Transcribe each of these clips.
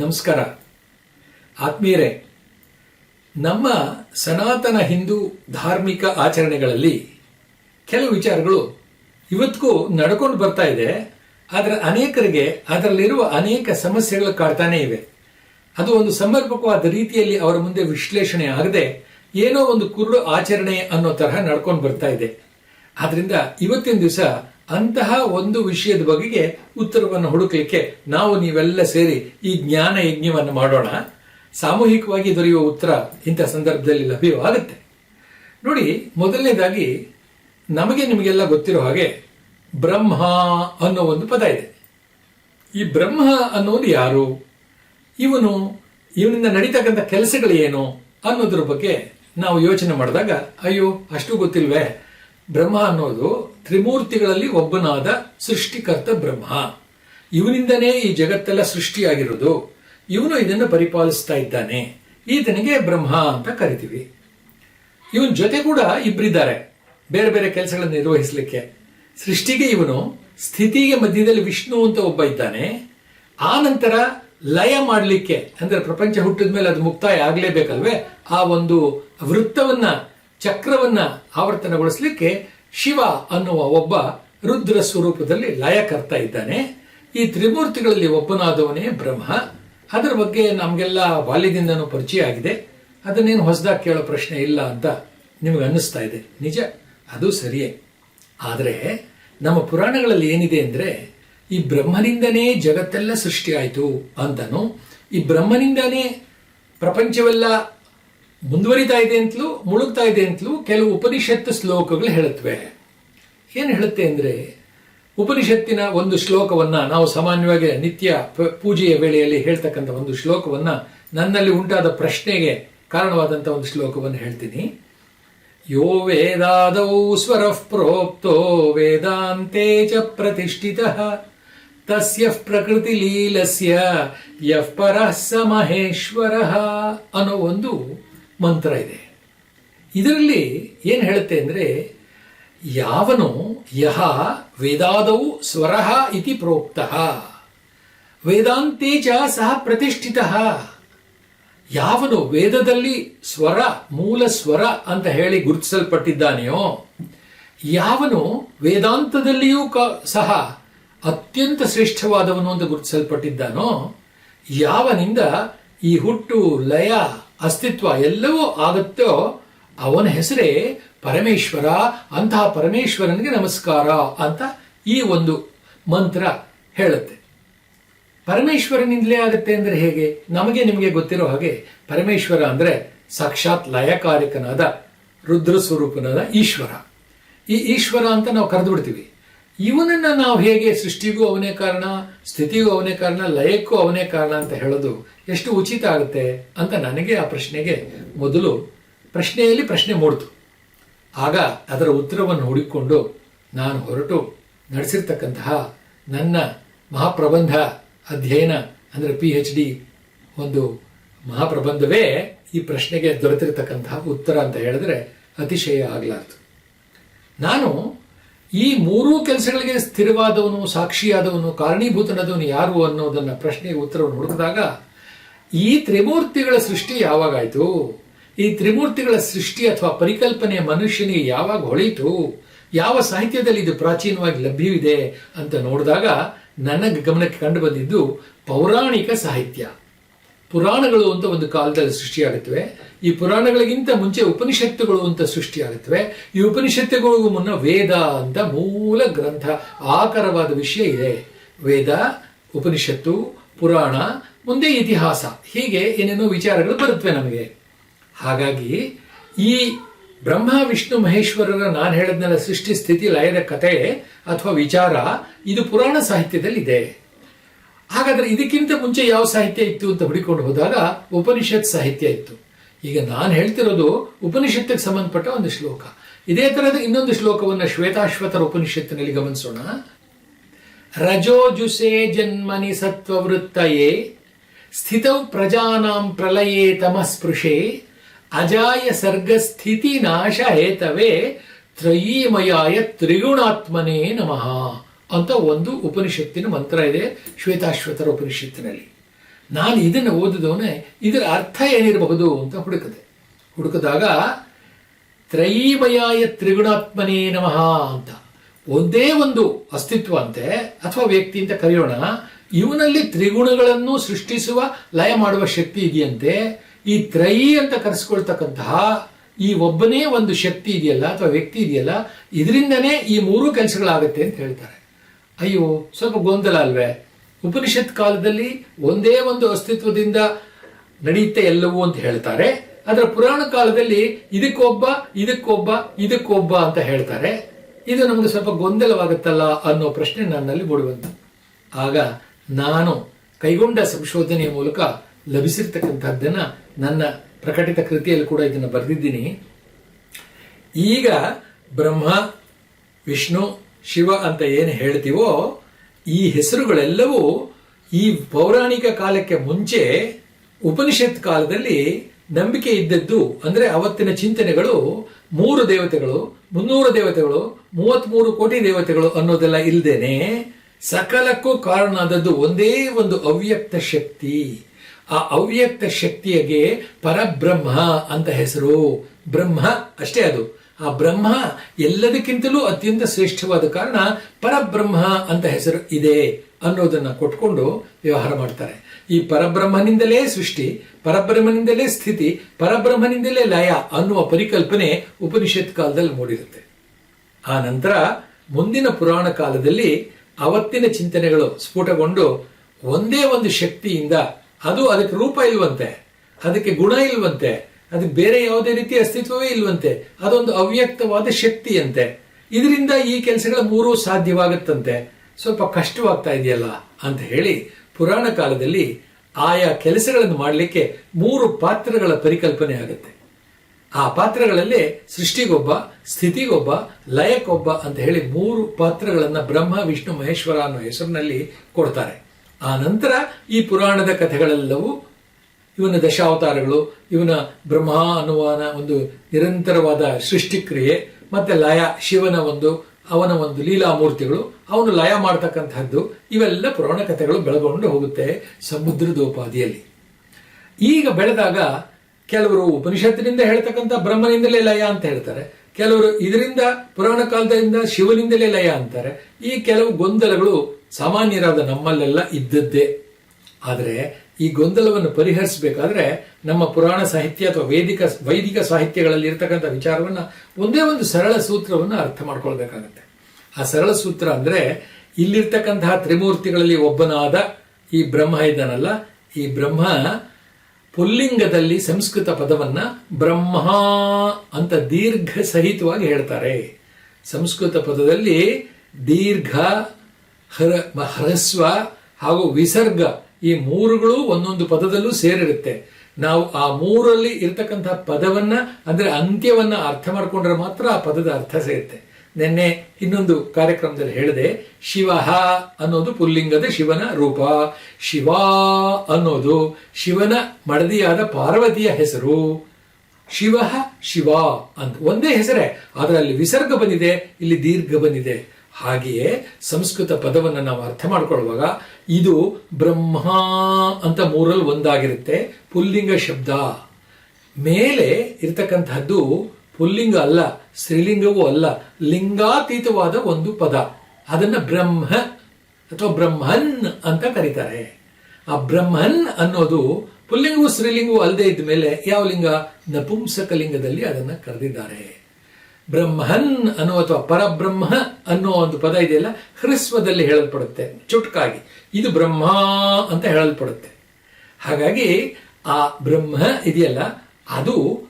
ನಮಸ್ಕಾರ. ಆತ್ಮೀಯರೇ, ನಮ್ಮ ಸನಾತನ ಹಿಂದೂ ಧಾರ್ಮಿಕ ಆಚರಣೆಗಳಲ್ಲಿ ಕೆಲವು ವಿಚಾರಗಳು ಇವತ್ತಿಗೂ ನಡ್ಕೊಂಡು ಬರ್ತಾ ಇದೆ, ಆದರೆ ಅನೇಕರಿಗೆ ಅದರಲ್ಲಿರುವ ಅನೇಕ ಸಮಸ್ಯೆಗಳು ಕಾಡ್ತಾನೇ ಇವೆ. ಅದು ಒಂದು ಸಮರ್ಪಕವಾದ ರೀತಿಯಲ್ಲಿ ಅವರ ಮುಂದೆ ವಿಶ್ಲೇಷಣೆ ಆಗದೆ ಏನೋ ಒಂದು ಕುರುಡು ಆಚರಣೆ ಅನ್ನೋ ತರಹ ನಡ್ಕೊಂಡು ಬರ್ತಾ ಇದೆ. ಆದ್ರಿಂದ ಇವತ್ತಿನ ದಿವಸ ಅಂತಹ ಒಂದು ವಿಷಯದ ಬಗೆಗೆ ಉತ್ತರವನ್ನು ಹುಡುಕಲಿಕ್ಕೆ ನಾವು ನೀವೆಲ್ಲ ಸೇರಿ ಈ ಜ್ಞಾನ ಯಜ್ಞವನ್ನು ಮಾಡೋಣ. ಸಾಮೂಹಿಕವಾಗಿ ದೊರೆಯುವ ಉತ್ತರ ಇಂಥ ಸಂದರ್ಭದಲ್ಲಿ ಲಭ್ಯವಾಗುತ್ತೆ. ನೋಡಿ, ಮೊದಲನೇದಾಗಿ ನಮಗೆ ನಿಮಗೆಲ್ಲ ಗೊತ್ತಿರೋ ಹಾಗೆ ಬ್ರಹ್ಮ ಅನ್ನೋ ಒಂದು ಪದ ಇದೆ. ಈ ಬ್ರಹ್ಮ ಅನ್ನೋದು ಯಾರು? ಇವನು, ಇವನಿಂದ ನಡೀತಕ್ಕಂಥ ಕೆಲಸಗಳು ಏನು ಅನ್ನೋದ್ರ ಬಗ್ಗೆ ನಾವು ಯೋಚನೆ ಮಾಡಿದಾಗ, ಅಯ್ಯೋ, ಅಷ್ಟು ಗೊತ್ತಿಲ್ವೇ? ಬ್ರಹ್ಮ ಅನ್ನೋದು ತ್ರಿಮೂರ್ತಿಗಳಲ್ಲಿ ಒಬ್ಬನಾದ ಸೃಷ್ಟಿಕರ್ತ ಬ್ರಹ್ಮ. ಇವನಿಂದನೇ ಈ ಜಗತ್ತೆಲ್ಲ ಸೃಷ್ಟಿಯಾಗಿರೋದು. ಇವನು ಇದನ್ನು ಪರಿಪಾಲಿಸ್ತಾ ಇದ್ದಾನೆ. ಈತನಿಗೆ ಬ್ರಹ್ಮ ಅಂತ ಕರಿತೀವಿ. ಇವನ ಜೊತೆ ಕೂಡ ಇಬ್ಬರಿದ್ದಾರೆ ಬೇರೆ ಬೇರೆ ಕೆಲಸಗಳನ್ನು ನಿರ್ವಹಿಸಲಿಕ್ಕೆ. ಸೃಷ್ಟಿಗೆ ಇವನು ಸ್ಥಿತಿಗೆ ಮಧ್ಯದಲ್ಲಿ ವಿಷ್ಣು ಅಂತ ಒಬ್ಬ ಇದ್ದಾನೆ. ಆ ನಂತರ ಲಯ ಮಾಡಲಿಕ್ಕೆ, ಅಂದ್ರೆ ಪ್ರಪಂಚ ಹುಟ್ಟಿದ ಮೇಲೆ ಅದು ಮುಕ್ತಾಯ ಆಗಲೇಬೇಕಲ್ವೇ? ಆ ಒಂದು ವೃತ್ತವನ್ನ ಚಕ್ರವನ್ನ ಆವರ್ತನಗೊಳಿಸಲಿಕ್ಕೆ ಶಿವ ಅನ್ನುವ ಒಬ್ಬ ರುದ್ರ ಸ್ವರೂಪದಲ್ಲಿ ಲಯ ಕರ್ತಾ ಇದ್ದಾನೆ. ಈ ತ್ರಿಮೂರ್ತಿಗಳಲ್ಲಿ ಒಬ್ಬನಾದವನೇ ಬ್ರಹ್ಮ. ಅದರ ಬಗ್ಗೆ ನಮಗೆಲ್ಲ ಬಾಲ್ಯದಿಂದನೂ ಪರಿಚಯ ಆಗಿದೆ. ಅದನ್ನೇನು ಹೊಸದಾಗಿ ಕೇಳೋ ಪ್ರಶ್ನೆ ಇಲ್ಲ ಅಂತ ನಿಮಗೆ ಅನ್ನಿಸ್ತಾ ಇದೆ. ನಿಜ, ಅದು ಸರಿಯೇ. ಆದರೆ ನಮ್ಮ ಪುರಾಣಗಳಲ್ಲಿ ಏನಿದೆ ಅಂದರೆ, ಈ ಬ್ರಹ್ಮನಿಂದನೇ ಜಗತ್ತೆಲ್ಲ ಸೃಷ್ಟಿಯಾಯಿತು ಅಂತನೂ, ಈ ಬ್ರಹ್ಮನಿಂದನೇ ಪ್ರಪಂಚವೆಲ್ಲ ಮುಂದುವರಿತಾ ಇದೆ ಅಂತಲೂ, ಮುಳುಗ್ತಾ ಇದೆ ಅಂತಲೂ ಕೆಲವು ಉಪನಿಷತ್ತು ಶ್ಲೋಕಗಳು ಹೇಳುತ್ತವೆ. ಏನು ಹೇಳುತ್ತೆ ಅಂದರೆ, ಉಪನಿಷತ್ತಿನ ಒಂದು ಶ್ಲೋಕವನ್ನ ನಾವು ಸಾಮಾನ್ಯವಾಗಿ ನಿತ್ಯ ಪೂಜೆಯ ವೇಳೆಯಲ್ಲಿ ಹೇಳ್ತಕ್ಕಂಥ ಒಂದು ಶ್ಲೋಕವನ್ನ ನನ್ನಲ್ಲಿ ಉಂಟಾದ ಪ್ರಶ್ನೆಗೆ ಕಾರಣವಾದಂಥ ಒಂದು ಶ್ಲೋಕವನ್ನು ಹೇಳ್ತೀನಿ. ಯೋ ವೇದಾದೌ ಸ್ವರ ಪ್ರೋಕ್ತೋ ವೇದಾಂತೆ ಚ ಪ್ರತಿಷ್ಠಿತಃ. ತಸ್ಯ ಪ್ರಕೃತಿ ಲೀಲಸ್ಯ ಯಃ ಪರಃ ಸ ಮಹೇಶ್ವರಃ ಅನ್ನೋ ಒಂದು ಮಂತ್ರ ಇದೆ. ಇದರಲ್ಲಿ ಏನು ಹೇಳುತ್ತೆ ಅಂದರೆ, ಯಾವನು ಯಹ ವೇದಾದೌ ಸ್ವರಃ ಇತಿ ಪ್ರೋಕ್ತ. ವೇದಾಂತೇಜ ಸಹ ಪ್ರತಿಷ್ಠಿತ. ಯಾವನು ವೇದದಲ್ಲಿ ಸ್ವರ, ಮೂಲ ಸ್ವರ ಅಂತ ಹೇಳಿ ಗುರುತಿಸಲ್ಪಟ್ಟಿದ್ದಾನೆಯೋ, ಯಾವನು ವೇದಾಂತದಲ್ಲಿಯೂ ಕ- ಸಹ ಅತ್ಯಂತ ಶ್ರೇಷ್ಠವಾದವನು ಅಂತ ಗುರುತಿಸಲ್ಪಟ್ಟಿದ್ದಾನೋ, ಯಾವನಿಂದ ಈ ಹುಟ್ಟು, ಲಯ ಅಸ್ತಿತ್ವ ಎಲ್ಲವೂ ಆಗುತ್ತೋ ಅವನ ಹೆಸರೇ ಪರಮೇಶ್ವರ, ಅಂತಹ ಪರಮೇಶ್ವರನಿಗೆ ನಮಸ್ಕಾರ ಅಂತ ಈ ಒಂದು ಮಂತ್ರ ಹೇಳುತ್ತೆ. ಪರಮೇಶ್ವರನಿಂದಲೇ ಆಗುತ್ತೆ ಅಂದ್ರೆ ಹೇಗೆ? ನಮಗೆ ನಿಮಗೆ ಗೊತ್ತಿರೋ ಹಾಗೆ ಪರಮೇಶ್ವರ ಅಂದ್ರೆ ಸಾಕ್ಷಾತ್ ಲಯಕಾರಿಕನಾದ ರುದ್ರ ಸ್ವರೂಪನಾದ ಈಶ್ವರ. ಈ ಈಶ್ವರ ಅಂತ ನಾವು ಕರೆದು ಬಿಡ್ತೀವಿ. ಇವನನ್ನ ನಾವು ಹೇಗೆ ಸೃಷ್ಟಿಗೂ ಅವನೇ ಕಾರಣ, ಸ್ಥಿತಿಗೂ ಅವನೇ ಕಾರಣ, ಲಯಕ್ಕೂ ಅವನೇ ಕಾರಣ ಅಂತ ಹೇಳೋದು ಎಷ್ಟು ಉಚಿತ ಆಗುತ್ತೆ ಅಂತ ನನಗೆ ಆ ಪ್ರಶ್ನೆಗೆ ಮೊದಲು ಪ್ರಶ್ನೆಯಲ್ಲಿ ಪ್ರಶ್ನೆ ಮೂಡ್ತು. ಆಗ ಅದರ ಉತ್ತರವನ್ನು ಹುಡುಕಿಕೊಂಡು ನಾನು ಹೊರಟು ನಡೆಸಿರ್ತಕ್ಕಂತಹ ನನ್ನ ಮಹಾಪ್ರಬಂಧ ಅಧ್ಯಯನ, ಅಂದರೆ ಪಿ ಎಚ್ ಡಿ ಒಂದು ಮಹಾಪ್ರಬಂಧವೇ ಈ ಪ್ರಶ್ನೆಗೆ ದೊರೆತಿರ್ತಕ್ಕಂತಹ ಉತ್ತರ ಅಂತ ಹೇಳಿದ್ರೆ ಅತಿಶಯ ಆಗಲಾರ್ದು. ನಾನು ಈ ಮೂರೂ ಕೆಲಸಗಳಿಗೆ ಸ್ಥಿರವಾದವನು, ಸಾಕ್ಷಿಯಾದವನು, ಕಾರಣೀಭೂತನಾದವನು ಯಾರು ಅನ್ನೋದನ್ನ ಪ್ರಶ್ನೆಗೆ ಉತ್ತರವನ್ನು ಹುಡುಕಿದಾಗ, ಈ ತ್ರಿಮೂರ್ತಿಗಳ ಸೃಷ್ಟಿ ಯಾವಾಗಾಯ್ತು? ಈ ತ್ರಿಮೂರ್ತಿಗಳ ಸೃಷ್ಟಿ ಅಥವಾ ಪರಿಕಲ್ಪನೆ ಮನುಷ್ಯನಿಗೆ ಯಾವಾಗ ಹೊಳಿತು? ಯಾವ ಸಾಹಿತ್ಯದಲ್ಲಿ ಇದು ಪ್ರಾಚೀನವಾಗಿ ಲಭ್ಯವಿದೆ ಅಂತ ನೋಡಿದಾಗ ನನಗೆ ಗಮನಕ್ಕೆ ಕಂಡು ಬಂದಿದ್ದು ಪೌರಾಣಿಕ ಸಾಹಿತ್ಯ. ಪುರಾಣಗಳು ಅಂತ ಒಂದು ಕಾಲದಲ್ಲಿ ಸೃಷ್ಟಿಯಾಗುತ್ತವೆ. ಈ ಪುರಾಣಗಳಿಗಿಂತ ಮುಂಚೆ ಉಪನಿಷತ್ತುಗಳು ಅಂತ ಸೃಷ್ಟಿಯಾಗುತ್ತವೆ. ಈ ಉಪನಿಷತ್ತುಗಳಿಗೂ ಮುನ್ನ ವೇದ ಅಂತ ಮೂಲ ಗ್ರಂಥ, ಆಕರವಾದ ವಿಷಯ ಇದೆ. ವೇದ, ಉಪನಿಷತ್ತು, ಪುರಾಣ, ಮುಂದೆ ಇತಿಹಾಸ. ಹೀಗೆ ಏನೇನೋ ವಿಚಾರಗಳು ಬರುತ್ತವೆ ನಮಗೆ. ಹಾಗಾಗಿ ಈ ಬ್ರಹ್ಮ, ವಿಷ್ಣು, ಮಹೇಶ್ವರರ ನಾನು ಹೇಳದ್ನೆಲ್ಲ ಸೃಷ್ಟಿ, ಸ್ಥಿತಿ, ಲಯದ ಕತೆ ಅಥವಾ ವಿಚಾರ ಇದು ಪುರಾಣ ಸಾಹಿತ್ಯದಲ್ಲಿ ಇದೆ ಹಾಗಾದ್ರೆ ಇದಕ್ಕಿಂತ ಮುಂಚೆ ಯಾವ ಸಾಹಿತ್ಯ ಇತ್ತು ಅಂತ ಹುಡುಕೊಂಡು ಹೋದಾಗ ಉಪನಿಷತ್ ಸಾಹಿತ್ಯ ಇತ್ತು. ಈಗ ನಾನು ಹೇಳ್ತಿರೋದು ಉಪನಿಷತ್ತಿಗೆ ಸಂಬಂಧಪಟ್ಟ ಒಂದು ಶ್ಲೋಕ. ಇದೇ ತರಹದ ಇನ್ನೊಂದು ಶ್ಲೋಕವನ್ನು ಶ್ವೇತಾಶ್ವತರ ಉಪನಿಷತ್ತಿನಲ್ಲಿ ಗಮನಿಸೋಣ. ರಜೋಜುಸೆ ಜನ್ಮನಿ ಸತ್ವವೃತ್ತಯೇ, ಸ್ಥಿತೌ ಪ್ರಜಾನಾಂ ಪ್ರಲಯೇ ತಮಸ್ಪೃಶೆ, ಅಜಾಯ ಸರ್ಗಸ್ಥಿತಿ ನಾಶ ಹೇತವೇ ತ್ರಯೀಮಯಾಯ ತ್ರಿಗುಣಾತ್ಮನೇ ನಮಃ. ಅಂತ ಒಂದು ಉಪನಿಷತ್ತಿನ ಮಂತ್ರ ಇದೆ, ಶ್ವೇತಾಶ್ವೇತರ ಉಪನಿಷತ್ತಿನಲ್ಲಿ. ನಾನು ಇದನ್ನು ಓದಿದವನೇ ಇದರ ಅರ್ಥ ಏನಿರಬಹುದು ಅಂತ ಹುಡುಕದೆ ಹುಡುಕಿದಾಗ ತ್ರೈಮಯಾಯ ತ್ರಿಗುಣಾತ್ಮನೇ ನಮಃ ಅಂತ. ಒಂದೇ ಒಂದು ಅಸ್ತಿತ್ವ ಅಂತೆ, ಅಥವಾ ವ್ಯಕ್ತಿ ಅಂತ ಕರೆಯೋಣ, ಇವನಲ್ಲಿ ತ್ರಿಗುಣಗಳನ್ನು ಸೃಷ್ಟಿಸುವ, ಲಯ ಮಾಡುವ ಶಕ್ತಿ ಇದೆಯಂತೆ. ಈ ತ್ರೈ ಅಂತ ಕರೆಸ್ಕೊಳ್ತಕ್ಕಂತಹ, ಈ ಒಬ್ಬನೇ ಒಂದು ಶಕ್ತಿ ಇದೆಯಲ್ಲ, ಅಥವಾ ವ್ಯಕ್ತಿ ಇದೆಯಲ್ಲ, ಇದರಿಂದನೇ ಈ ಮೂರು ಕೆಲಸಗಳಾಗುತ್ತೆ ಅಂತ ಹೇಳ್ತಾರೆ. ಅಯ್ಯೋ, ಸ್ವಲ್ಪ ಗೊಂದಲ ಅಲ್ವೇ? ಉಪನಿಷತ್ ಕಾಲದಲ್ಲಿ ಒಂದೇ ಒಂದು ಅಸ್ತಿತ್ವದಿಂದ ನಡೆಯುತ್ತೆ ಎಲ್ಲವೂ ಅಂತ ಹೇಳ್ತಾರೆ. ಅದರ ಪುರಾಣ ಕಾಲದಲ್ಲಿ ಇದಕ್ಕೊಬ್ಬ ಇದಕ್ಕೊಬ್ಬ ಇದಕ್ಕೊಬ್ಬ ಅಂತ ಹೇಳ್ತಾರೆ. ಇದು ನಮಗೆ ಸ್ವಲ್ಪ ಗೊಂದಲವಾಗುತ್ತಲ್ಲ ಅನ್ನೋ ಪ್ರಶ್ನೆ ನನ್ನಲ್ಲಿ ಮೂಡುವಂತು. ಆಗ ನಾನು ಕೈಗೊಂಡ ಸಂಶೋಧನೆಯ ಮೂಲಕ ಲಭಿಸಿರ್ತಕ್ಕಂಥದ್ದನ್ನ ನನ್ನ ಪ್ರಕಟಿತ ಕೃತಿಯಲ್ಲಿ ಕೂಡ ಇದನ್ನು ಬರೆದಿದ್ದೀನಿ. ಈಗ ಬ್ರಹ್ಮ, ವಿಷ್ಣು ಶಿವ ಅಂತ ಏನು ಹೇಳ್ತೀವೋ, ಈ ಹೆಸರುಗಳೆಲ್ಲವೂ ಈ ಪೌರಾಣಿಕ ಕಾಲಕ್ಕೆ ಮುಂಚೆ ಉಪನಿಷತ್ ಕಾಲದಲ್ಲಿ ನಂಬಿಕೆ ಇದ್ದದ್ದು. ಅಂದ್ರೆ ಅವತ್ತಿನ ಚಿಂತನೆಗಳು ಮೂರು ದೇವತೆಗಳು, ಮುನ್ನೂರು ದೇವತೆಗಳು, ಮೂವತ್ಮೂರು ಕೋಟಿ ದೇವತೆಗಳು ಅನ್ನೋದೆಲ್ಲ ಇಲ್ದೇನೆ ಸಕಲಕ್ಕೂ ಕಾರಣ ಆದದ್ದು ಒಂದೇ ಒಂದು ಅವ್ಯಕ್ತ ಶಕ್ತಿ. ಆ ಅವ್ಯಕ್ತ ಶಕ್ತಿಯಗೆ ಪರಬ್ರಹ್ಮ ಅಂತ ಹೆಸರು. ಬ್ರಹ್ಮ ಅಷ್ಟೇ ಅದು. ಆ ಬ್ರಹ್ಮ ಎಲ್ಲದಕ್ಕಿಂತಲೂ ಅತ್ಯಂತ ಶ್ರೇಷ್ಠವಾದ ಕಾರಣ ಪರಬ್ರಹ್ಮ ಅಂತ ಹೆಸರು ಇದೆ ಅನ್ನೋದನ್ನ ಕೊಟ್ಕೊಂಡು ವ್ಯವಹಾರ ಮಾಡ್ತಾರೆ. ಈ ಪರಬ್ರಹ್ಮನಿಂದಲೇ ಸೃಷ್ಟಿ, ಪರಬ್ರಹ್ಮನಿಂದಲೇ ಸ್ಥಿತಿ, ಪರಬ್ರಹ್ಮನಿಂದಲೇ ಲಯ ಅನ್ನುವ ಪರಿಕಲ್ಪನೆ ಉಪನಿಷತ್ ಕಾಲದಲ್ಲಿ ಮೂಡಿರುತ್ತೆ. ಆ ನಂತರ ಮುಂದಿನ ಪುರಾಣ ಕಾಲದಲ್ಲಿ ಅವತ್ತಿನ ಚಿಂತನೆಗಳು ಸ್ಫೋಟಗೊಂಡು ಒಂದೇ ಒಂದು ಶಕ್ತಿಯಿಂದ ಅದು ಅದಕ್ಕೆ ರೂಪ ಇಲ್ವಂತೆ, ಅದಕ್ಕೆ ಗುಣ ಇಲ್ವಂತೆ ಅದಕ್ಕೆ ಬೇರೆ ಯಾವುದೇ ರೀತಿ ಅಸ್ತಿತ್ವವೇ ಇಲ್ವಂತೆ. ಅದೊಂದು ಅವ್ಯಕ್ತವಾದ ಶಕ್ತಿಯಂತೆ. ಇದರಿಂದ ಈ ಕೆಲಸಗಳ ಮೂರೂ ಸಾಧ್ಯವಾಗುತ್ತಂತೆ. ಸ್ವಲ್ಪ ಕಷ್ಟವಾಗ್ತಾ ಇದೆಯಲ್ಲ ಅಂತ ಹೇಳಿ ಪುರಾಣ ಕಾಲದಲ್ಲಿ ಆಯಾ ಕೆಲಸಗಳನ್ನು ಮಾಡಲಿಕ್ಕೆ ಮೂರು ಪಾತ್ರಗಳ ಪರಿಕಲ್ಪನೆ ಆಗುತ್ತೆ. ಆ ಪಾತ್ರಗಳಲ್ಲಿ ಸೃಷ್ಟಿಗೊಬ್ಬ, ಸ್ಥಿತಿಗೊಬ್ಬ, ಲಯಕ್ಕೊಬ್ಬ ಅಂತ ಹೇಳಿ ಮೂರು ಪಾತ್ರಗಳನ್ನ ಬ್ರಹ್ಮ, ವಿಷ್ಣು, ಮಹೇಶ್ವರ ಅನ್ನೋ ಹೆಸರಿನಲ್ಲಿ ಕೊಡ್ತಾರೆ. ಆ ನಂತರ ಈ ಪುರಾಣದ ಕಥೆಗಳೆಲ್ಲವೂ ಇವನ ದಶಾವತಾರಗಳು, ಇವನ ಬ್ರಹ್ಮ ಅನ್ನುವನ ಒಂದು ನಿರಂತರವಾದ ಸೃಷ್ಟಿಕ್ರಿಯೆ, ಮತ್ತೆ ಲಯ ಶಿವನ ಒಂದು, ಅವನ ಒಂದು ಲೀಲಾ ಮೂರ್ತಿಗಳು, ಅವನು ಲಯ ಮಾಡ್ತಕ್ಕಂಥದ್ದು ಇವೆಲ್ಲ ಪುರಾಣ ಕಥೆಗಳು ಬೆಳಗೊಂಡು ಹೋಗುತ್ತೆ ಸಮುದ್ರದೋಪಾದಿಯಲ್ಲಿ ಈಗ ಬೆಳೆದಾಗ ಕೆಲವರು ಉಪನಿಷತ್ತಿನಿಂದ ಹೇಳ್ತಕ್ಕಂಥ ಬ್ರಹ್ಮನಿಂದಲೇ ಲಯ ಅಂತ ಹೇಳ್ತಾರೆ, ಕೆಲವರು ಇದರಿಂದ ಪುರಾಣ ಕಾಲದಿಂದ ಶಿವನಿಂದಲೇ ಲಯ ಅಂತಾರೆ, ಈ ಕೆಲವು ಗೊಂದಲಗಳು ಸಾಮಾನ್ಯರಾದ ನಮ್ಮಲ್ಲೆಲ್ಲ ಇದ್ದದ್ದೇ. ಆದರೆ ಈ ಗೊಂದಲವನ್ನು ಪರಿಹರಿಸಬೇಕಾದ್ರೆ ನಮ್ಮ ಪುರಾಣ ಸಾಹಿತ್ಯ ಅಥವಾ ವೇದಿಕ, ವೈದಿಕ ಸಾಹಿತ್ಯಗಳಲ್ಲಿ ಇರತಕ್ಕಂಥ ವಿಚಾರವನ್ನ ಒಂದೇ ಒಂದು ಸರಳ ಸೂತ್ರವನ್ನು ಅರ್ಥ ಮಾಡ್ಕೊಳ್ಬೇಕಾಗತ್ತೆ. ಆ ಸರಳ ಸೂತ್ರ ಅಂದ್ರೆ, ಇಲ್ಲಿರ್ತಕ್ಕಂತಹ ತ್ರಿಮೂರ್ತಿಗಳಲ್ಲಿ ಒಬ್ಬನಾದ ಈ ಬ್ರಹ್ಮ ಇದ್ದಾನಲ್ಲ, ಈ ಬ್ರಹ್ಮ ಪುಲ್ಲಿಂಗದಲ್ಲಿ ಸಂಸ್ಕೃತ ಪದವನ್ನ ಬ್ರಹ್ಮ ಅಂತ ದೀರ್ಘ ಸಹಿತವಾಗಿ ಹೇಳ್ತಾರೆ. ಸಂಸ್ಕೃತ ಪದದಲ್ಲಿ ದೀರ್ಘ, ಹರ ಹ್ರಸ್ವ ಹಾಗೂ ವಿಸರ್ಗ ಈ ಮೂರುಗಳು ಒಂದೊಂದು ಪದದಲ್ಲೂ ಸೇರಿರುತ್ತೆ. ನಾವು ಆ ಮೂರಲ್ಲಿ ಇರ್ತಕ್ಕಂತಹ ಪದವನ್ನ, ಅಂದ್ರೆ ಅಂತ್ಯವನ್ನ ಅರ್ಥ ಮಾಡ್ಕೊಂಡ್ರೆ ಮಾತ್ರ ಆ ಪದದ ಅರ್ಥ ಸೇರುತ್ತೆ. ನಿನ್ನೆ ಇನ್ನೊಂದು ಕಾರ್ಯಕ್ರಮದಲ್ಲಿ ಹೇಳಿದೆ ಶಿವ ಅನ್ನೋದು ಪುಲ್ಲಿಂಗದ ಶಿವನ ರೂಪ. ಶಿವ ಅನ್ನೋದು ಶಿವನ ಮಡದಿಯಾದ ಪಾರ್ವತಿಯ ಹೆಸರು. ಶಿವ ಶಿವ ಅಂತ ಒಂದೇ ಹೆಸರೇ ಅದರಲ್ಲಿ ವಿಸರ್ಗ ಬಂದಿದೆ, ಇಲ್ಲಿ ದೀರ್ಘ ಬಂದಿದೆ. ಹಾಗೆಯೇ ಸಂಸ್ಕೃತ ಪದವನ್ನು ನಾವು ಅರ್ಥ ಮಾಡಿಕೊಳ್ಳುವಾಗ ಇದು ಬ್ರಹ್ಮ ಅಂತ ಮೂರಲ್ಲಿ ಒಂದಾಗಿರುತ್ತೆ, ಪುಲ್ಲಿಂಗ ಶಬ್ದ. ಮೇಲೆ ಇರತಕ್ಕಂತಹದ್ದು ಪುಲ್ಲಿಂಗ ಅಲ್ಲ, ಸ್ತ್ರೀಲಿಂಗವೂ ಅಲ್ಲ, ಲಿಂಗಾತೀತವಾದ ಒಂದು ಪದ. ಅದನ್ನ ಬ್ರಹ್ಮ ಅಥವಾ ಬ್ರಹ್ಮನ್ ಅಂತ ಕರೀತಾರೆ. ಆ ಬ್ರಹ್ಮನ್ ಅನ್ನೋದು ಪುಲ್ಲಿಂಗವು ಸ್ತ್ರೀಲಿಂಗವು ಅಲ್ಲದೆ ಇದ್ದ ಮೇಲೆ ಯಾವ ಲಿಂಗ? ನಪುಂಸಕ ಲಿಂಗದಲ್ಲಿ ಅದನ್ನ ಕರೆದಿದ್ದಾರೆ. ಬ್ರಹ್ಮನ್ ಅನ್ನೋ ಅಥವಾ ಪರಬ್ರಹ್ಮ ಅನ್ನೋ ಒಂದು ಪದ ಇದೆಯಲ್ಲ, ಹ್ರಸ್ವದಲ್ಲಿ ಹೇಳಲ್ಪಡುತ್ತೆ, ಚುಟ್ಕಾಗಿ. ಇದು ಬ್ರಹ್ಮ ಅಂತ ಹೇಳಲ್ಪಡುತ್ತೆ. ಹಾಗಾಗಿ ಆ ಬ್ರಹ್ಮ ಇದೆಯಲ್ಲ, ಅದು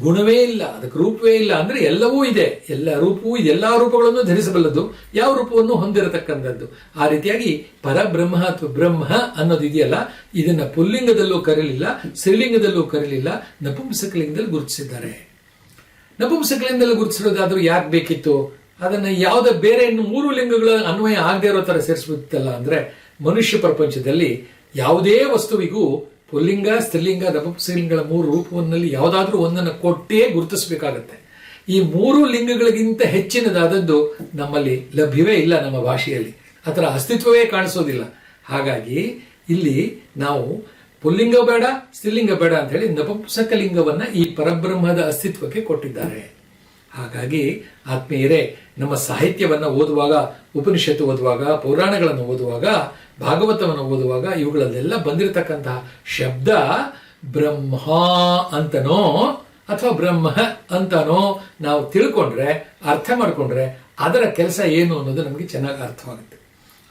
ಗುಣವೇ ಇಲ್ಲ, ಅದಕ್ಕೆ ರೂಪವೇ ಇಲ್ಲ ಅಂದ್ರೆ ಎಲ್ಲವೂ ಇದೆ. ಎಲ್ಲ ರೂಪವೂ, ಎಲ್ಲಾ ರೂಪಗಳನ್ನು ಧರಿಸಬಲ್ಲದು. ಯಾವ ರೂಪವನ್ನು ಹೊಂದಿರತಕ್ಕಂಥದ್ದು? ಆ ರೀತಿಯಾಗಿ ಪರಬ್ರಹ್ಮ ಅಥವಾ ಬ್ರಹ್ಮ ಅನ್ನೋದು ಇದೆಯಲ್ಲ, ಇದನ್ನ ಪುಲ್ಲಿಂಗದಲ್ಲೂ ಕರೀಲಿಲ್ಲ, ಸ್ತ್ರೀಲಿಂಗದಲ್ಲೂ ಕರೀಲಿಲ್ಲ, ನಪುಂಸಕಲಿಂಗದಲ್ಲಿ ಗುರುತಿಸಿದ್ದಾರೆ. ನಪುಂಸಕಲಿಂಗದಲ್ಲಿ ಗುರುತಿಸಿರೋದಾದ್ರೂ ಯಾಕೆ ಬೇಕಿತ್ತು? ಅದನ್ನ ಯಾವುದೇ ಬೇರೆ ಇನ್ನು ಮೂರು ಲಿಂಗಗಳ ಅನ್ವಯ ಆಗದೆ ಇರೋ ತರ ಸೇರಿಸ್ಬಿತ್ತಲ್ಲ ಅಂದ್ರೆ ಮನುಷ್ಯ ಪ್ರಪಂಚದಲ್ಲಿ ಯಾವುದೇ ವಸ್ತುವಿಗೂ ಪುಲ್ಲಿಂಗ, ಸ್ತ್ರೀಲಿಂಗ, ನಪುಂಸಕಲಿಂಗಗಳ ಮೂರು ರೂಪವನ್ನಲ್ಲಿ ಯಾವುದಾದ್ರೂ ಒಂದನ್ನು ಕೊಟ್ಟೇ ಗುರುತಿಸಬೇಕಾಗತ್ತೆ. ಈ ಮೂರು ಲಿಂಗಗಳಿಗಿಂತ ಹೆಚ್ಚಿನದಾದದ್ದು ನಮ್ಮಲ್ಲಿ ಲಭ್ಯವೇ ಇಲ್ಲ ನಮ್ಮ ಭಾಷೆಯಲ್ಲಿ. ಅದರ ಅಸ್ತಿತ್ವವೇ ಕಾಣಿಸೋದಿಲ್ಲ. ಹಾಗಾಗಿ ಇಲ್ಲಿ ನಾವು ಪುಲ್ಲಿಂಗ ಬೇಡ, ಸ್ತ್ರೀಲಿಂಗ ಬೇಡ ಅಂತ ಹೇಳಿ ನಪುಂಸಕಲಿಂಗವನ್ನ ಈ ಪರಬ್ರಹ್ಮದ ಅಸ್ತಿತ್ವಕ್ಕೆ ಕೊಟ್ಟಿದ್ದಾರೆ. ಹಾಗಾಗಿ ಆತ್ಮೀಯರೇ, ನಮ್ಮ ಸಾಹಿತ್ಯವನ್ನ ಓದುವಾಗ, ಉಪನಿಷತ್ತು ಓದುವಾಗ, ಪೌರಾಣಗಳನ್ನು ಓದುವಾಗ, ಭಾಗವತವನ್ನು ಓದುವಾಗ ಇವುಗಳಲ್ಲೆಲ್ಲ ಬಂದಿರತಕ್ಕಂತಹ ಶಬ್ದ ಬ್ರಹ್ಮ ಅಂತನೋ ಅಥವಾ ಬ್ರಹ್ಮ ಅಂತನೋ ನಾವು ತಿಳ್ಕೊಂಡ್ರೆ, ಅರ್ಥ ಮಾಡ್ಕೊಂಡ್ರೆ ಅದರ ಕೆಲಸ ಏನು ಅನ್ನೋದು ನಮಗೆ ಚೆನ್ನಾಗಿ ಅರ್ಥವಾಗುತ್ತೆ.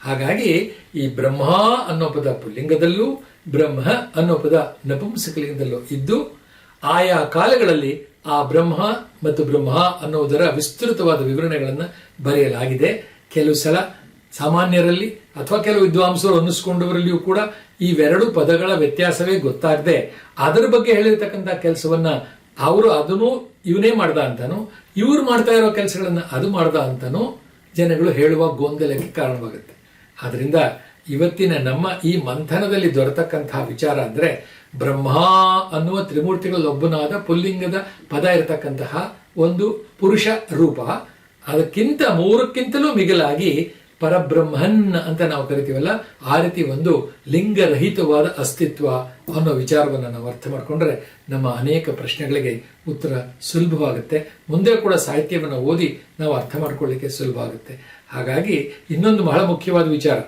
ಹಾಗಾಗಿ ಈ ಬ್ರಹ್ಮ ಅನ್ನೋ ಪದ ಪುಲ್ಲಿಂಗದಲ್ಲೂ ಬ್ರಹ್ಮ ಅನ್ನೋ ಪದ ನಪುಂಸಕಲಿಂಗದಲ್ಲೂ ಇದ್ದು, ಆಯಾ ಕಾಲಗಳಲ್ಲಿ ಆ ಬ್ರಹ್ಮ ಮತ್ತು ಬ್ರಹ್ಮ ಅನ್ನೋದರ ವಿಸ್ತೃತವಾದ ವಿವರಣೆಗಳನ್ನು ಬರೆಯಲಾಗಿದೆ. ಕೆಲವು ಸಲ ಸಾಮಾನ್ಯರಲ್ಲಿ ಅಥವಾ ಕೆಲವು ವಿದ್ವಾಂಸರು ಅನ್ನಿಸ್ಕೊಂಡವರಲ್ಲಿಯೂ ಕೂಡ ಇವೆರಡು ಪದಗಳ ವ್ಯತ್ಯಾಸವೇ ಗೊತ್ತಾಗದೆ, ಅದರ ಬಗ್ಗೆ ಹೇಳಿರ್ತಕ್ಕಂಥ ಕೆಲಸವನ್ನ ಅವರು ಅದನ್ನು ಇವನೇ ಮಾಡ್ದ ಅಂತಾನು, ಇವ್ರು ಮಾಡ್ತಾ ಇರೋ ಕೆಲಸಗಳನ್ನ ಅದು ಮಾಡ್ದ ಅಂತಾನು, ಜನಗಳು ಹೇಳುವ ಗೊಂದಲಕ್ಕೆ ಕಾರಣವಾಗುತ್ತೆ. ಆದ್ರಿಂದ ಇವತ್ತಿನ ನಮ್ಮ ಈ ಮಂಥನದಲ್ಲಿ ದೊರೆತಕ್ಕಂತಹ ವಿಚಾರ ಅಂದ್ರೆ ಬ್ರಹ್ಮ ಅನ್ನುವ ತ್ರಿಮೂರ್ತಿಗಳಲ್ಲೊಬ್ಬನಾದ ಪುಲ್ಲಿಂಗದ ಪದ ಇರತಕ್ಕಂತಹ ಒಂದು ಪುರುಷ ರೂಪ. ಅದಕ್ಕಿಂತ ಮೂರಕ್ಕಿಂತಲೂ ಮಿಗಿಲಾಗಿ ಪರಬ್ರಹ್ಮನ್ ಅಂತ ನಾವು ಕರಿತೀವಲ್ಲ, ಆ ರೀತಿ ಒಂದು ಲಿಂಗರಹಿತವಾದ ಅಸ್ತಿತ್ವ ಅನ್ನೋ ವಿಚಾರವನ್ನು ನಾವು ಅರ್ಥ ಮಾಡಿಕೊಂಡ್ರೆ ನಮ್ಮ ಅನೇಕ ಪ್ರಶ್ನೆಗಳಿಗೆ ಉತ್ತರ ಸುಲಭವಾಗುತ್ತೆ. ಮುಂದೆ ಕೂಡ ಸಾಹಿತ್ಯವನ್ನು ಓದಿ ನಾವು ಅರ್ಥ ಮಾಡ್ಕೊಳ್ಳಿಕ್ಕೆ ಸುಲಭ ಆಗುತ್ತೆ ಹಾಗಾಗಿ ಇನ್ನೊಂದು ಬಹಳ ಮುಖ್ಯವಾದ ವಿಚಾರ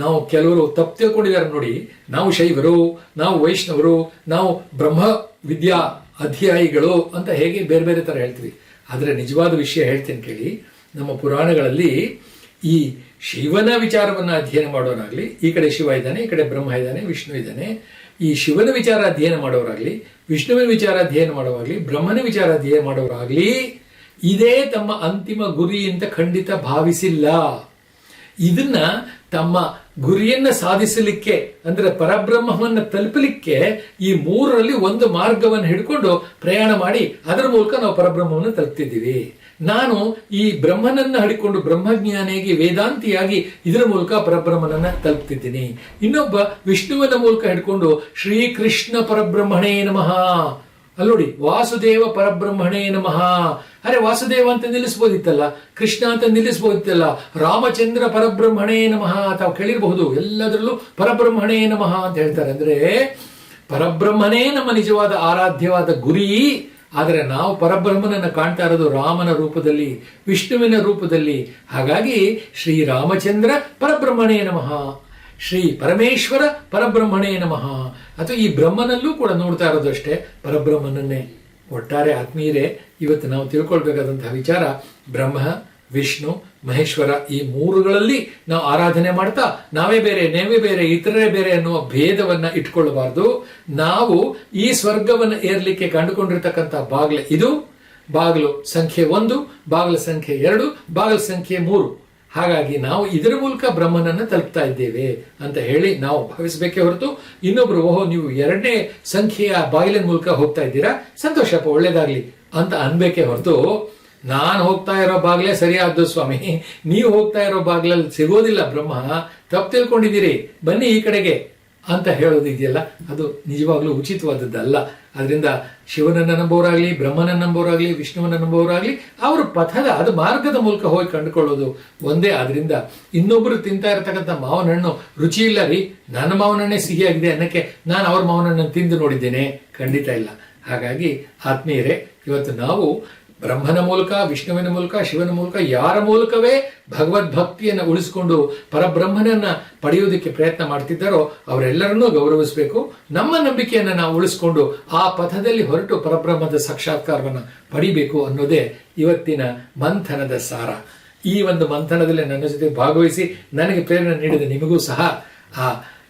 ನಾವು ಕೆಲವರು ತಪ್ಪು ತಿಳ್ಕೊಂಡಿದ್ದಾರೆ ನೋಡಿ. ನಾವು ಶೈವರು, ನಾವು ವೈಷ್ಣವರು, ನಾವು ಬ್ರಹ್ಮ ವಿದ್ಯಾ ಅಧ್ಯಾಯಿಗಳು ಅಂತ ಹೇಗೆ ಬೇರೆ ಬೇರೆ ಥರ ಹೇಳ್ತೀವಿ. ಆದರೆ ನಿಜವಾದ ವಿಷಯ ಹೇಳ್ತೀನಿ ಕೇಳಿ. ನಮ್ಮ ಪುರಾಣಗಳಲ್ಲಿ ಈ ಶಿವನ ವಿಚಾರವನ್ನು ಅಧ್ಯಯನ ಮಾಡೋರಾಗಲಿ, ಈ ಕಡೆ ಶಿವ ಇದ್ದಾನೆ, ಈ ಕಡೆ ಬ್ರಹ್ಮ ಇದ್ದಾನೆ, ವಿಷ್ಣು ಇದ್ದಾನೆ. ಈ ಶಿವನ ವಿಚಾರ ಅಧ್ಯಯನ ಮಾಡೋರಾಗಲಿ, ವಿಷ್ಣುವಿನ ವಿಚಾರ ಅಧ್ಯಯನ ಮಾಡೋರಾಗಲಿ, ಬ್ರಹ್ಮನ ವಿಚಾರ ಅಧ್ಯಯನ ಮಾಡೋರಾಗಲಿ, ಇದೇ ತಮ್ಮ ಅಂತಿಮ ಗುರಿ ಅಂತ ಖಂಡಿತ ಭಾವಿಸಿಲ್ಲ. ಇದನ್ನ ತಮ್ಮ ಗುರಿಯನ್ನ ಸಾಧಿಸಲಿಕ್ಕೆ, ಅಂದ್ರೆ ಪರಬ್ರಹ್ಮವನ್ನ ತಲುಪಲಿಕ್ಕೆ ಈ ಮೂರರಲ್ಲಿ ಒಂದು ಮಾರ್ಗವನ್ನು ಹಿಡ್ಕೊಂಡು ಪ್ರಯಾಣ ಮಾಡಿ, ಅದರ ಮೂಲಕ ನಾವು ಪರಬ್ರಹ್ಮವನ್ನು ತಲುಪ್ತಿದ್ದೀವಿ. ನಾನು ಈ ಬ್ರಹ್ಮನನ್ನ ಹಿಡ್ಕೊಂಡು ಬ್ರಹ್ಮಜ್ಞಾನಿಯಾಗಿ, ವೇದಾಂತಿಯಾಗಿ ಇದರ ಮೂಲಕ ಪರಬ್ರಹ್ಮನನ್ನ ತಲುಪ್ತಿದ್ದೀನಿ. ಇನ್ನೊಬ್ಬ ವಿಷ್ಣುವಿನ ಮೂಲಕ ಹಿಡ್ಕೊಂಡು ಶ್ರೀಕೃಷ್ಣ ಪರಬ್ರಹ್ಮಣೇ ನಮಃ. ಅಲ್ಲೋಡಿ ವಾಸುದೇವ ಪರಬ್ರಹ್ಮಣೇ ನಮಃ. ಅರೆ, ವಾಸುದೇವ ಅಂತ ನಿಲ್ಲಿಸಬಹುದಿತ್ತಲ್ಲ ಕೃಷ್ಣ ಅಂತ ನಿಲ್ಲಿಸಬಹುದಿತ್ತಲ್ಲ ರಾಮಚಂದ್ರ ಪರಬ್ರಹ್ಮಣೇ ನಮಃ ತಾವು ಕೇಳಿರಬಹುದು. ಎಲ್ಲದರಲ್ಲೂ ಪರಬ್ರಹ್ಮಣೇ ನಮಃ ಅಂತ ಹೇಳ್ತಾರೆ. ಅಂದ್ರೆ, ಪರಬ್ರಹ್ಮನೇ ನಮ್ಮ ನಿಜವಾದ ಆರಾಧ್ಯವಾದ ಗುರಿ. ಆದರೆ ನಾವು ಪರಬ್ರಹ್ಮನನ್ನ ಕಾಣ್ತಾ ಇರೋದು ರಾಮನ ರೂಪದಲ್ಲಿ, ವಿಷ್ಣುವಿನ ರೂಪದಲ್ಲಿ. ಹಾಗಾಗಿ ಶ್ರೀರಾಮಚಂದ್ರ ಪರಬ್ರಹ್ಮಣೇ ನಮಃ. ಶ್ರೀ ಪರಮೇಶ್ವರ ಪರಬ್ರಹ್ಮಣೇ ನಮಃ. ಅಥವಾ ಈ ಬ್ರಹ್ಮನಲ್ಲೂ ಕೂಡ ನೋಡ್ತಾ ಇರೋದು ಅಷ್ಟೇ ಪರಬ್ರಹ್ಮನನ್ನೇ ಒಟ್ಟಾರೆ ಆತ್ಮೀಯರೇ, ಇವತ್ತು ನಾವು ತಿಳ್ಕೊಳ್ಬೇಕಾದಂತಹ ವಿಚಾರ, ಬ್ರಹ್ಮ, ವಿಷ್ಣು, ಮಹೇಶ್ವರ ಈ ಮೂರುಗಳಲ್ಲಿ ನಾವು ಆರಾಧನೆ ಮಾಡ್ತಾ, ನಾವೇ ಬೇರೆ, ನೇವೇ ಬೇರೆ, ಇತರರೇ ಬೇರೆ ಅನ್ನುವ ಭೇದವನ್ನ ಇಟ್ಕೊಳ್ಳಬಾರ್ದು. ನಾವು ಈ ಸ್ವರ್ಗವನ್ನು ಏರ್ಲಿಕ್ಕೆ ಕಂಡುಕೊಂಡಿರ್ತಕ್ಕಂಥ ಬಾಗಿಲು ಇದು, ಬಾಗಿಲು ಸಂಖ್ಯೆ ಒಂದು, ಬಾಗಿಲು ಸಂಖ್ಯೆ ಎರಡು, ಬಾಗಿಲು ಸಂಖ್ಯೆ ಮೂರು. ಹಾಗಾಗಿ ನಾವು ಇದರ ಮೂಲಕ ಬ್ರಹ್ಮನನ್ನು ತಲುಪ್ತಾ ಇದ್ದೇವೆ ಅಂತ ಹೇಳಿ ನಾವು ಭಾವಿಸಬೇಕೇ ಹೊರತು ಇನ್ನೊಬ್ರು, ಓಹೋ, ನೀವು ಎರಡನೇ ಸಂಖ್ಯೆಯ ಬಾಗಿಲಿನ ಮೂಲಕ ಹೋಗ್ತಾ ಇದ್ದೀರಾ? ಸಂತೋಷಪ್ಪ ಒಳ್ಳೇದಾಗ್ಲಿ ಅಂತ ಅನ್ಬೇಕೇ ಹೊರತು ನಾನು ಹೋಗ್ತಾ ಇರೋ ಬಾಗ್ಲೇ ಸರಿಯಾದ್ದು ಸ್ವಾಮಿ. ನೀವು ಹೋಗ್ತಾ ಇರೋ ಬಾಗ್ಲಲ್ಲಿ ಸಿಗೋದಿಲ್ಲ ಬ್ರಹ್ಮ. ತಪ್ಪು ತಿಳ್ಕೊಂಡಿದ್ದೀರಿ. ಬನ್ನಿ ಈ ಕಡೆಗೆ ಅಂತ ಹೇಳೋದಿದೆಯಲ್ಲ? ಅದು ನಿಜವಾಗ್ಲೂ ಉಚಿತವಾದದ್ದಲ್ಲ. ಅದರಿಂದ ಶಿವನನ್ನು ನಂಬೋರಾಗಲಿ ಬ್ರಹ್ಮನ ನಂಬೋರಾಗಲಿ ವಿಷ್ಣುವನ್ನ ನಂಬೋರಾಗಲಿ ಅವರು ಪಥದ, ಅದು ಮಾರ್ಗದ ಮೂಲಕ ಹೋಗಿ ಕಂಡುಕೊಳ್ಳೋದು ಒಂದೇ. ಆದ್ರಿಂದ ಇನ್ನೊಬ್ಬರು ತಿಂತಾ ಇರತಕ್ಕಂಥ ಮಾವನ ಹಣ್ಣು ರುಚಿ ಇಲ್ಲ ರೀ, ನನ್ನ ಮಾವನಣ್ಣೇ ಸಿಹಿಯಾಗಿದೆ ಅನ್ನಕ್ಕೆ ನಾನು ಅವ್ರ ಮಾವನಣ್ಣನ್ನು ತಿಂದು ನೋಡಿದ್ದೇನೆ. ಖಂಡಿತ ಇಲ್ಲ. ಹಾಗಾಗಿ ಆತ್ಮೀಯರೇ, ಇವತ್ತು ನಾವು ಬ್ರಹ್ಮನ ಮೂಲಕ, ವಿಷ್ಣುವಿನ ಮೂಲಕ, ಶಿವನ ಮೂಲಕ, ಯಾರ ಮೂಲಕವೇ ಭಗವದ್ಭಕ್ತಿಯನ್ನು ಉಳಿಸಿಕೊಂಡು ಪರಬ್ರಹ್ಮನನ್ನ ಪಡೆಯುವುದಕ್ಕೆ ಪ್ರಯತ್ನ ಮಾಡ್ತಿದ್ದಾರೋ ಅವರೆಲ್ಲರನ್ನೂ ಗೌರವಿಸಬೇಕು. ನಮ್ಮ ನಂಬಿಕೆಯನ್ನು ನಾವು ಉಳಿಸಿಕೊಂಡು ಆ ಪಥದಲ್ಲಿ ಹೊರಟು ಪರಬ್ರಹ್ಮದ ಸಾಕ್ಷಾತ್ಕಾರವನ್ನು ಪಡಿಬೇಕು ಅನ್ನೋದೇ ಇವತ್ತಿನ ಮಂಥನದ ಸಾರ. ಈ ಒಂದು ಮಂಥನದಲ್ಲಿ ನನ್ನ ಜೊತೆ ಭಾಗವಹಿಸಿ ನನಗೆ ಪ್ರೇರಣೆ ನೀಡಿದ ನಿಮಗೂ ಸಹ ಆ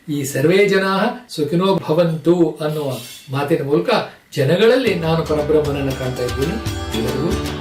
ಈ ಸರ್ವೇ ಜನ ಸುಖಿನೋ ಭವಂತು ಅನ್ನುವ ಮಾತಿನ ಮೂಲಕ ಜನಗಳಲ್ಲಿ ನಾನು ಪರಬ್ರಹ್ಮನನ್ನು ಕಾಣ್ತಾ ಇದ್ದೀನಿ. 그리고